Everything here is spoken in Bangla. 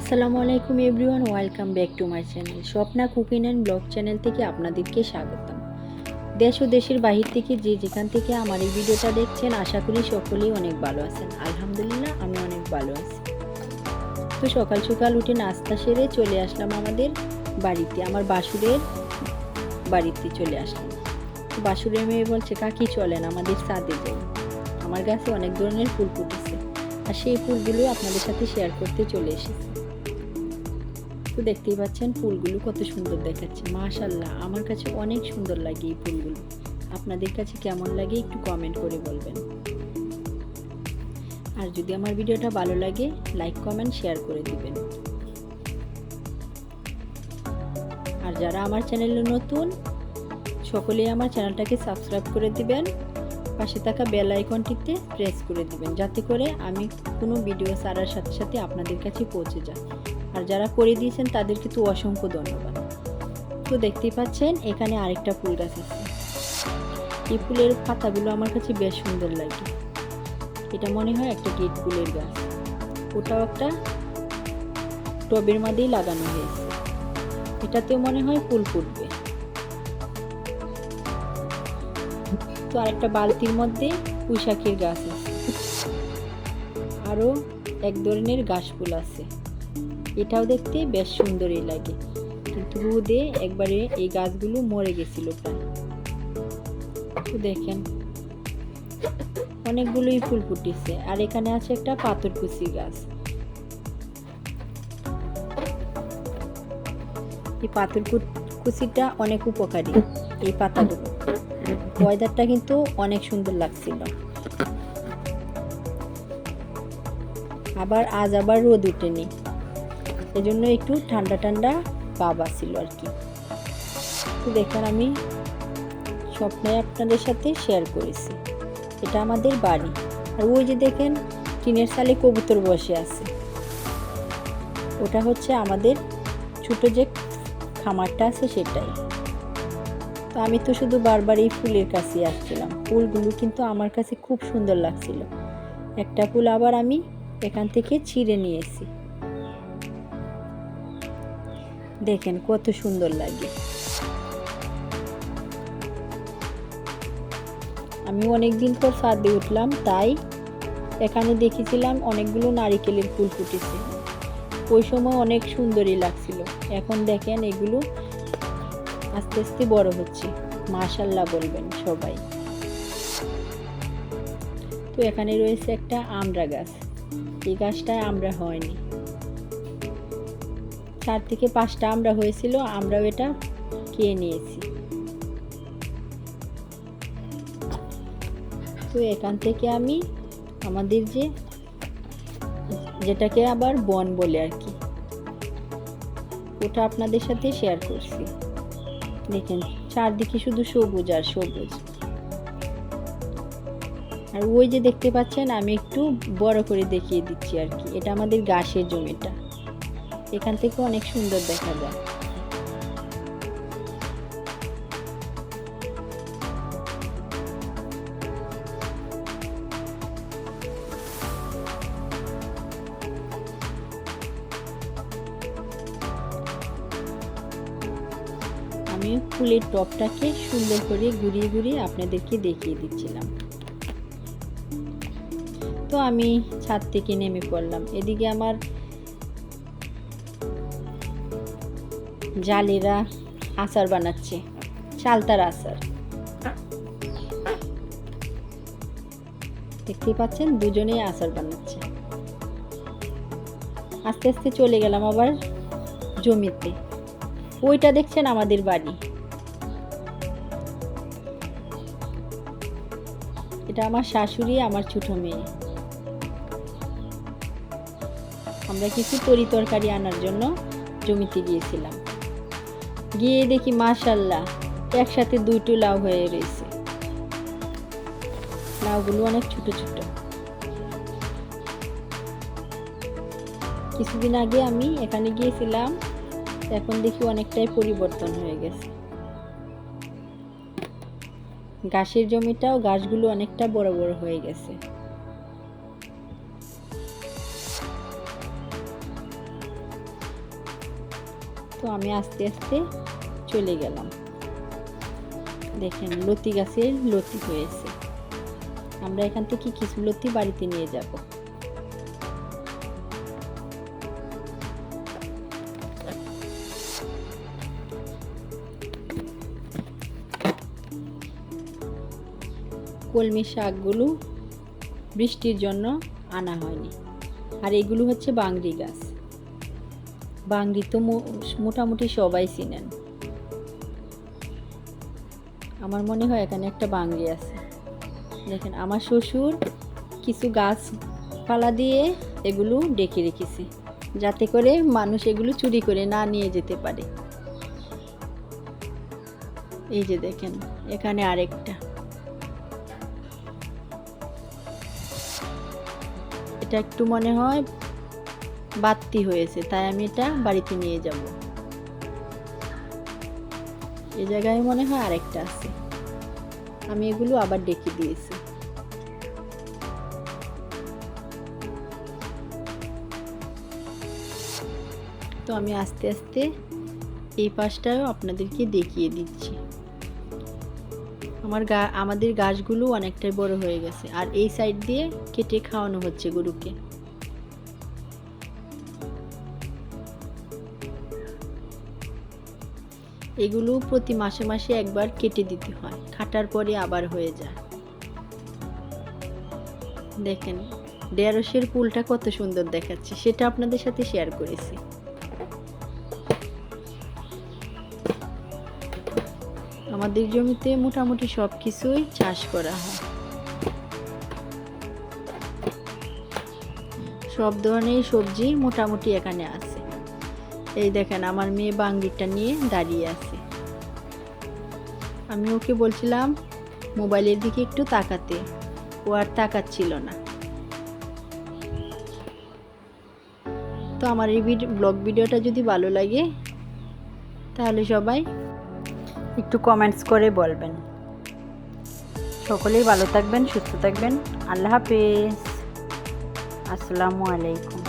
আসসালামু আলাইকুম everyone, welcome back to my channel. Swapna cooking and blog channel থেকে আপনাদেরকে স্বাগতম। দেশ ও দেশের বাহির থেকে যে যেখান থেকে আমার এই ভিডিওটা দেখছেন, আশা করি সকলেই অনেক ভালো আছেন। আলহামদুলিল্লাহ, আমি অনেক ভালো আছি। তো সকাল সকাল উঠে নাস্তা সেরে চলে আসলাম আমাদের বাড়িতে। আমার বাসুরের বাড়িতে চলে আসলাম। বাসুরের মেয়ে বলছে, কাকি, চলেন আমাদের ছাদে যাই। আমার গাছে অনেক ধরনের ফুল ফুটেছে। আর সেই ফুলগুলো আপনাদের সাথে শেয়ার করতে চলে এসেছি। তো দেখতেই পাচ্ছেন ফুলগুলো কত সুন্দর দেখাচ্ছে। মাশাল্লাহ আমার কাছে অনেক সুন্দর লাগে এই ফুলগুলো। আপনাদের কাছে কেমন লাগে একটু কমেন্ট করে বলবেন। আর যদি আমার ভিডিওটা ভালো লাগে লাইক কমেন্ট শেয়ার করে দিবেন। আর যারা আমার চ্যানেলে নতুন, সকলেই আমার চ্যানেলটাকে সাবস্ক্রাইব করে দিবেন। পাশে থাকা বেল আইকনটিতে প্রেস করে দিবেন, যাতে করে আমি কোনো ভিডিও ছাড়ার সাথে সাথে আপনাদের কাছে পৌঁছে যায় আর যারা করে দিয়েছেন তাদেরকে তো অসংখ্য ধন্যবাদ। তো দেখতেই পাচ্ছেন, এখানে আরেকটা ফুল গাছ আছে। এই ফুলের পাতাগুলো আমার কাছে বেশ সুন্দর লাগে। এটা মনে হয় একটা গেট ফুলের গাছ। ওটাও একটা টবের মধ্যেই লাগানো হয়েছে। এটাতেও মনে হয় ফুল ফুটবে। তো আরেকটা বালতির মধ্যে পুঁইশাকের গাছ আছে। আরও এক ধরনের ঘাস ফুল আছে। এটাও দেখতে বেশ সুন্দরই লাগে। কিন্তু রোদে একবারে এই গাছগুলো মরে গেছিল প্রায়। দেখেন, অনেকগুলোই ফুল ফুটেছে। আর এখানে আছে একটা পাথরকুচি গাছ। এই পাথর কুচিটা অনেক উপকারী, এই পাতাগুলো। ওয়েদারটা কিন্তু অনেক সুন্দর লাগছিল। আবার, আজ আবার রোদ উঠেনি। এজন্য একটু ঠান্ডা ঠান্ডা ভাব আসছিল আর কি। তো দেখেন আমি স্বপ্নে আপনাদের সাথে শেয়ার করেছি। এটা আমাদের বাড়ি। আর ওই যে দেখেন টিনের সালে কবুতর বসে আছে। ওটা হচ্ছে আমাদের ছোট যে খামারটা আছে সেটাই। তো আমি তো শুধু বারবার এই ফুলের কাছে আসছিলাম। ফুলগুলো কিন্তু আমার কাছে খুব সুন্দর লাগছিল। একটা ফুল আবার আমি এখান থেকে ছিঁড়ে নিয়েছি। দেখেন কত সুন্দর লাগে। আমি অনেক দিন পর ছাদে উঠলাম, তাই এখানে দেখেছিলাম অনেকগুলো নারিকেলের ফুল ফুটেছে। ওই সময় অনেক সুন্দরই লাগছিল। এখন দেখেন এগুলো আস্তে আস্তে বড় হচ্ছে। মাশাল্লাহ বলবেন সবাই। তো এখানে রয়েছে একটা আমড়া গাছ। এই গাছটায় আমরা হয়নি। চার থেকে পাঁচটা আমরা হয়েছিল, আমরাও এটা খেয়ে নিয়েছি। তো এখান থেকে আমি আমাদের যে, যেটাকে আবার বন বলে আর কি, ওটা আপনাদের সাথে শেয়ার করছি। দেখেন, চারদিকে শুধু সবুজ আর সবুজ। আর ওই যে দেখতে পাচ্ছেন, আমি একটু বড় করে দেখিয়ে দিচ্ছি আর কি, এটা আমাদের গাছের জমিটা। এখান থেকে অনেক সুন্দর দেখা যায়। আমি ফুলের টপটাকে সুন্দর করে ঘুরিয়ে ঘুরিয়ে আপনাদেরকে দেখিয়ে দিচ্ছিলাম। তো আমি ছাদ থেকে নেমে পড়লাম। এদিকে আমার জালেরা আচার বানাচ্ছে চালতার আচার। দেখতেই পাচ্ছেন, দুজনেই আচার বানাচ্ছে। আস্তে আস্তে চলে গেলাম আবার জমিতে। ওইটা দেখছেন আমাদের বাড়ি। এটা আমার শাশুড়ি, আমার ছোট মেয়ে। আমরা কিছু তরি তরকারি আনার জন্য জমিতে গিয়েছিলাম। গিয়ে দেখি মাশাল্লাহ, একসাথে দুটো লাউ হয়ে রয়েছে। লাউগুলো অনেক ছোট ছোট। কিছুদিন আগে আমি এখানে গিয়েছিলাম, এখন দেখি অনেকটাই পরিবর্তন হয়ে গেছে। ঘাসের জমিটাও গাছগুলো অনেকটা বড় বড় হয়ে গেছে। তো আমি আস্তে আস্তে চলে গেলাম। দেখেন, লতি গাছের লতি হয়েছে। আমরা এখান থেকে কিছু লতি বাড়িতে নিয়ে যাব। কলমি শাকগুলো বৃষ্টির জন্য আনা হয়নি। আর এগুলো হচ্ছে বাংরি গাছ। বাংরি তো মোটামুটি সবাই চিনেন। আমার মনে হয় এখানে একটা বাংরি আছে। দেখেন, আমার শ্বশুর কিছু গাছপালা দিয়ে এগুলো ডেকে রেখেছে, যাতে করে মানুষ এগুলো চুরি করে না নিয়ে যেতে পারে। এই যে দেখেন, এখানে আরেকটা। এটা একটু মনে হয় বাত্তি হয়েছে, তাই আমি এটা বাড়িতে নিয়ে যাব। এই জায়গায় মনে হয় আরেকটা আছে। আমি এগুলো আবার ডেকে দিয়েছি। তো আমি আস্তে আস্তে এই পাশটাও আপনাদেরকে দেখিয়ে দিচ্ছি। আমার গা, আমাদের গাছগুলো অনেকটাই বড় হয়ে গেছে, আর এই সাইড দিয়ে কেটে খাওয়ানো হচ্ছে গরুকে। এগুলো প্রতি মাসে মাসে একবার কেটে দিতে হয়। কাটার পরে আবার হয়ে যায়। দেখেন, ঢেঁড়সের ফুলটা কত সুন্দর দেখাচ্ছে, সেটা আপনাদের সাথে শেয়ার করেছি। আমাদের জমিতে মোটামুটি সব কিছুই চাষ করা হয়। সব ধরনের সবজি মোটামুটি এখানে আছে। এই দেখেন, আমার মেয়ে বাঙ্গিরটা নিয়ে দাঁড়িয়ে আছে। আমি ওকে বলছিলাম, মোবাইলের দিকে একটু তাকাতে। ও আর তাকাচ্ছিল না। তো আমার এই ব্লগ ভিডিওটা যদি ভালো লাগে, তাহলে সবাই একটু কমেন্টস করে বলবেন। সকলেই ভালো থাকবেন, সুস্থ থাকবেন। আল্লাহ হাফেজ। আসসালামু আলাইকুম।